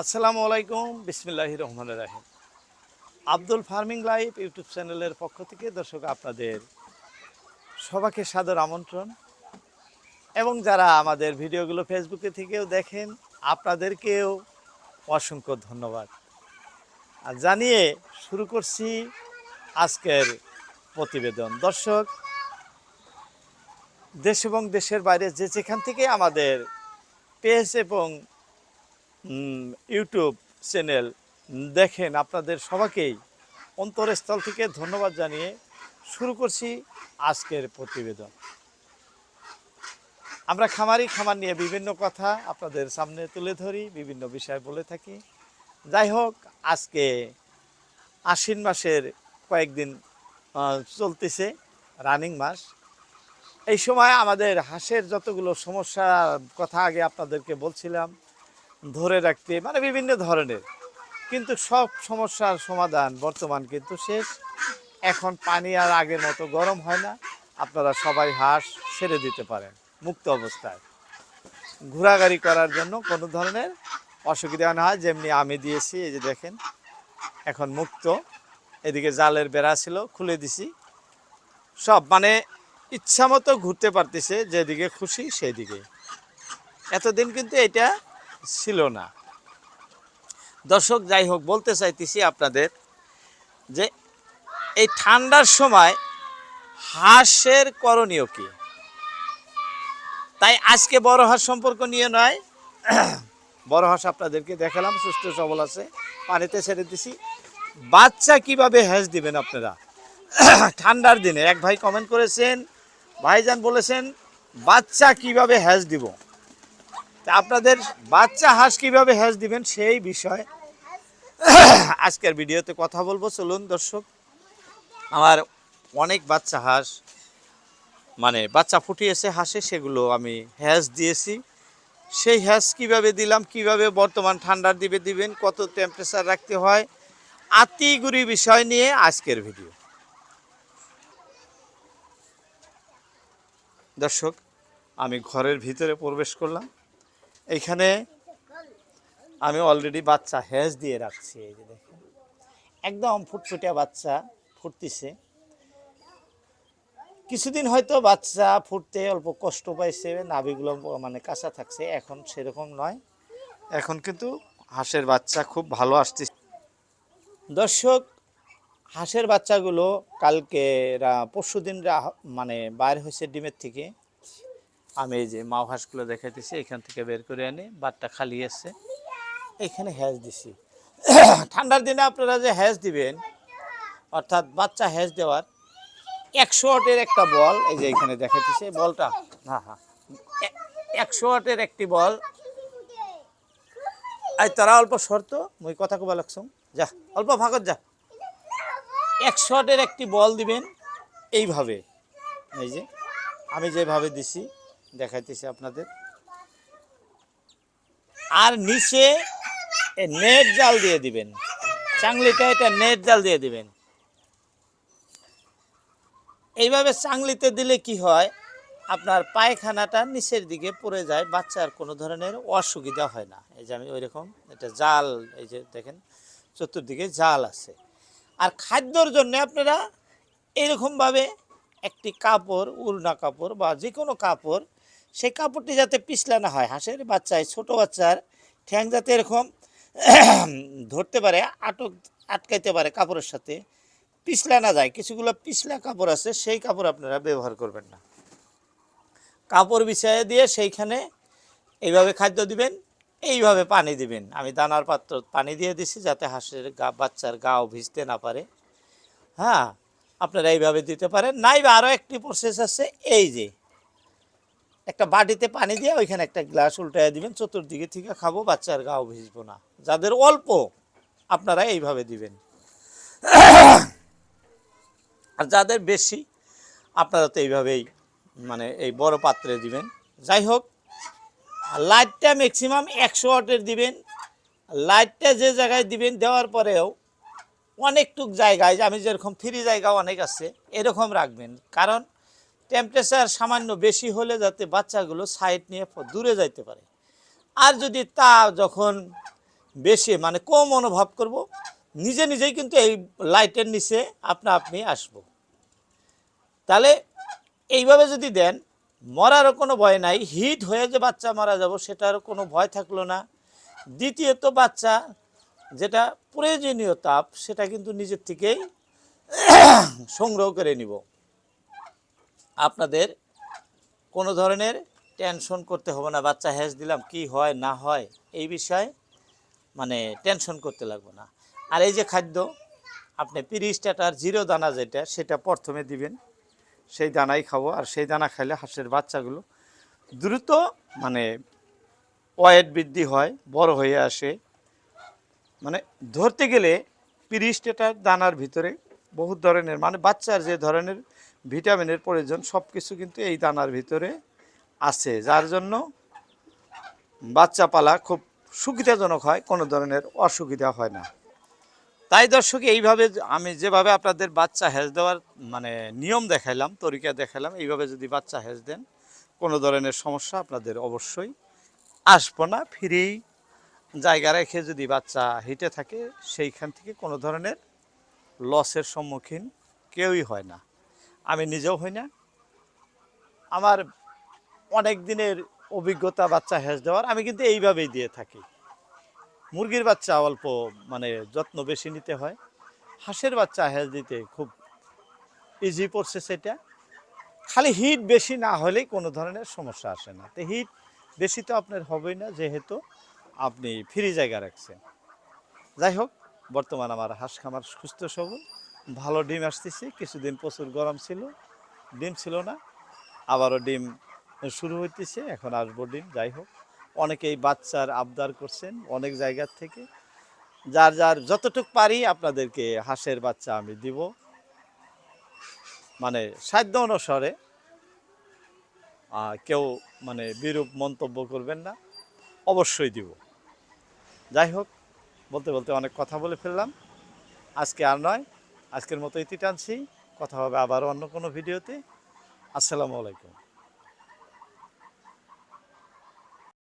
আসসালামু আলাইকুম বিসমিল্লাহ রহমান রাহিম। আব্দুল ফার্মিং লাইফ ইউটিউব চ্যানেলের পক্ষ থেকে দর্শক আপনাদের সবাইকে সাদর আমন্ত্রণ। এবং যারা আমাদের ভিডিওগুলো ফেসবুকে থেকেও দেখেন, আপনাদেরকেও অসংখ্য ধন্যবাদ। আর জানিয়ে শুরু করছি আজকের প্রতিবেদন। দর্শক, দেশ এবং দেশের বাইরে যে যেখান থেকে আমাদের পেজ এবং ইউটিউব চ্যানেল দেখেন আপনাদের সবাইকেই। অন্তরস্থল থেকে ধন্যবাদ জানিয়ে শুরু করছি আজকের প্রতিবেদন। আমরা খামারি খামার নিয়ে বিভিন্ন কথা আপনাদের সামনে তুলে ধরি, বিভিন্ন বিষয় বলে থাকি। যাই হোক, আজকে আশ্বিন মাসের কয়েকদিন চলতেছে, রানিং মাস। এই সময় আমাদের হাঁসের যতগুলো সমস্যা, কথা আগে আপনাদেরকে বলছিলাম ধরে রাখতে মানে বিভিন্ন ধরনের। কিন্তু সব সমস্যার সমাধান বর্তমান কিন্তু শেষ। এখন পানি আর আগের মতো গরম হয় না। আপনারা সবাই হাঁস ছেড়ে দিতে পারেন, মুক্ত অবস্থায়। ঘোরাঘুরি করার জন্য কোনো ধরনের অসুবিধা না হয় যেমনি আমি দিয়েছি, এই যে দেখেন। এখন মুক্ত। এদিকে জালের বেড়া ছিল, খুলে দিছি। সব মানে ইচ্ছা মতো ঘুরতে পারতেছে, যেদিকে খুশি সেই দিকে এতদিন কিন্তু এটা ছিল না। দর্শক, যাই হোক, বলতে চাইতেছি আপনাদের যে এই ঠান্ডার সময় হাঁসের করণীয় কি? তাই আজকে বড় হাঁস সম্পর্ক নিয়ে নয়। বড় হাঁস আপনাদেরকে দেখালাম, সুস্থ সবল আছে, পানিতে ছেড়ে দিছি। বাচ্চা কীভাবে হ্যাস দিবেন আপনারা? ঠান্ডার দিনে এক ভাই কমেন্ট করেছেন, ভাইজান বলেছেন, বাচ্চা কীভাবে হ্যাস দিব? তা আপনাদের বাচ্চা হাঁস কীভাবে হ্যাস দিবেন সেই বিষয়ে আজকের ভিডিওতে কথা বলব। চলুন দর্শক, আমার অনেক বাচ্চা হাঁস মানে বাচ্চা ফুটিয়েছে হাঁসে, সেগুলো আমি হ্যাস দিয়েছি। সেই হ্যাস কীভাবে দিলাম, কীভাবে বর্তমান ঠান্ডার দিবে দিবেন, কত টেম্পারেচার রাখতে হয়, আতিগুড়ি বিষয় নিয়ে আজকের ভিডিও। দর্শক, আমি ঘরের ভিতরে প্রবেশ করলাম। এইখানে আমি অলরেডি বাচ্চা হ্যাজ দিয়ে রাখছি, এই যে দেখেন। একদম ফুটফুটিয়া বাচ্চা ফুটতেছে। কিছুদিন হয়তো বাচ্চা ফুটতে অল্প কষ্ট পাইছে, নাভিগুলো মানে কাঁচা থাকছে, এখন সেরকম নয়। এখন কিন্তু হাঁসের বাচ্চা খুব ভালো আসতেছে। দর্শক, হাঁসের বাচ্চাগুলো কালকে পরশু দিন মানে বাইর হয়েছে ডিমের থেকে। আমি এই যে মাও হাঁসগুলো দেখাইতেছি, এখান থেকে বের করে এনে বাটটা খালি আছে। এখানে হ্যাজ দিছি। ঠান্ডার দিনে আপনারা যে হ্যাজ দিবেন, অর্থাৎ বাচ্চা হ্যাজ দেওয়ার, একশো ওয়াটের একটা বল, এই যে এখানে দেখাইতেছে বলটা হ্যাঁ হ্যাঁ। একশো ওয়াটের একটি বল। আই তারা অল্প শর্ত, মুই কথা কবা লাগছ। যা, অল্প ফাঁকত যা। একশো ওয়াটের একটি বল দিবেন, এইভাবে। এই যে, আমি যেভাবে দিছি দেখাইতেছি আপনাদের। আর নিচে নেট জাল দিয়ে দিবেন। চাংলিটা এটা নেট জাল দিয়ে দিবেন। এইভাবে চাংলিতে দিলে কি হয়? আপনার পায়খানাটা নিচের দিকে পড়ে যায়, বাচ্চার কোনো ধরনের অসুবিধা হয় না। এই যে আমি ওই রকম এটা জাল, এই যে দেখেন, চতুর্দিকে জাল আছে। আর খাদ্যর জন্য আপনারা এরকমভাবে একটি কাপড়, উলনা কাপড় বা যে কোনো কাপড় সেই কাপড়টি যাতে পিছলা না হয়, হাঁসের বাচ্চায়, ছোট বাচ্চার ঠ্যাং যাতে এরকম ধরতে পারে, আটক, আটকাইতে পারে কাপড়ের সাথে, পিছলা না যায়। কিছুগুলো পিছলা কাপড় আছে, সেই কাপড় আপনারা ব্যবহার করবেন না। কাপড় বিছাইয়ে দিয়ে সেইখানে এইভাবে খাদ্য দিবেন, এইভাবে পানি দিবেন। আমি দানার পাত্র, পানি দিয়ে দিছি যাতে হাঁসের গা, বাচ্চার গাও ভিজতে না পারে। হ্যাঁ আপনারা এইভাবে দিতে পারেন। নাইবা আরও একটি প্রসেস আছে, এই যে একটা বাটিতে পানি দিয়ে ওইখানে একটা গ্লাস উল্টায় দিবেন, চতুর্দিকে থেকে খাব, বাচ্চার গাও ভিজবো না। যাদের অল্প, আপনারা এইভাবে দিবেন। আর যাদের বেশি, আপনারা তো এইভাবেই মানে এই বড় পাত্রে দিবেন। যাই হোক, লাইটটা ম্যাক্সিমাম একশো ওয়াটের দিবেন। লাইটটা যে জায়গায় দিবেন, দেওয়ার পরেও অনেকটুক জায়গায়, যে আমি যেরকম ফ্রি জায়গা অনেক আছে, এরকম রাখবেন। কারণ টেম্পারেচার সামান্য বেশি হলে যাতে বাচ্চাগুলো সাইড নিয়ে দূরে যাইতে পারে। আর যদি তা যখন বেশি মানে কম অনুভব করব, নিজে নিজেই কিন্তু এই লাইটের নিচে আপনা আপনি আসব। তাহলে এইভাবে যদি দেন, মরারও কোনো ভয় নাই হিট হয়ে যে বাচ্চা মারা যাব সেটারও কোনো ভয় থাকল না। দ্বিতীয়ত বাচ্চা যেটা প্রয়োজনীয় তাপ, সেটা কিন্তু নিজের থেকেই সংগ্রহ করে নিব। আপনাদের কোনো ধরনের টেনশন করতে হবে না, বাচ্চা হ্যাস দিলাম, কি হয়, না হয়, এই বিষয়ে মানে টেনশন করতে লাগবে না। আর এই যে খাদ্য, আপনি পিরিস্টাটার জিরো দানা যেটা, সেটা প্রথমে দিবেন, সেই দানাই খাব, আর সেই দানা খাইলে হাঁসের বাচ্চাগুলো দ্রুত মানে ওয়েট বৃদ্ধি হয়, বড় হয়ে আসে। মানে ধরতে গেলে পিরিস্টেটার দানার ভিতরে বহু ধরনের মানে বাচ্চার যে ধরনের ভিটামিনের প্রয়োজন সব কিছু কিন্তু এই দানার ভিতরে আছে। যার জন্য বাচ্চা পালা খুব সুবিধাজনক হয়, কোনো ধরনের অসুবিধা হয় না। তাই দর্শক, এইভাবে আমি যেভাবে আপনাদের বাচ্চা হেজ দেওয়ার মানে নিয়ম দেখাইলাম, তরিকা দেখাইলাম, এইভাবে যদি বাচ্চা হেজ দেন, কোনো ধরনের সমস্যা আপনাদের অবশ্যই আসব না। ফ্রি জায়গা রেখে যদি বাচ্চা হিটে থাকে, সেইখান থেকে কোনো ধরনের লসের সম্মুখীন কেউই হয় না। আমি নিজেও হই না। আমার অনেক দিনের অভিজ্ঞতা বাচ্চা হেজ দেওয়ার, আমি কিন্তু এইভাবেই দিয়ে থাকি। মুরগির বাচ্চা অল্প মানে যত্ন বেশি নিতে হয়। হাঁসের বাচ্চা হেজ দিতে খুব ইজি পড়ছে সেটা খালি হিট বেশি না হলেই কোনো ধরনের সমস্যা আসে না। তো হিট বেশি তো আপনার হবেই না, যেহেতু আপনি ফ্রি জায়গা রাখছেন। যাই হোক, বর্তমান আমার হাঁস খামার সুস্থ সবল। ভালো ডিম আসতেছে, কিছুদিন প্রচুর গরম ছিল, ডিম ছিল না, আবারও ডিম শুরু হইতেছে, এখন আসব ডিম, যাই হোক। অনেকেই বাচ্চার আবদার করছেন অনেক জায়গার থেকে। যার যার যতটুক পারি আপনাদেরকে হাঁসের বাচ্চা আমি দিব। মানে সাধ্য অনুসারে কেউ মানে বিরূপ মন্তব্য করবেন না, অবশ্যই দিব। যাই হোক, বলতে বলতে অনেক কথা বলে ফেললাম। আজকে আর নয় আজকের মতো ইতি টানছি। কথা হবে আবার অন্য কোনো ভিডিওতে। আসসালামু আলাইকুম।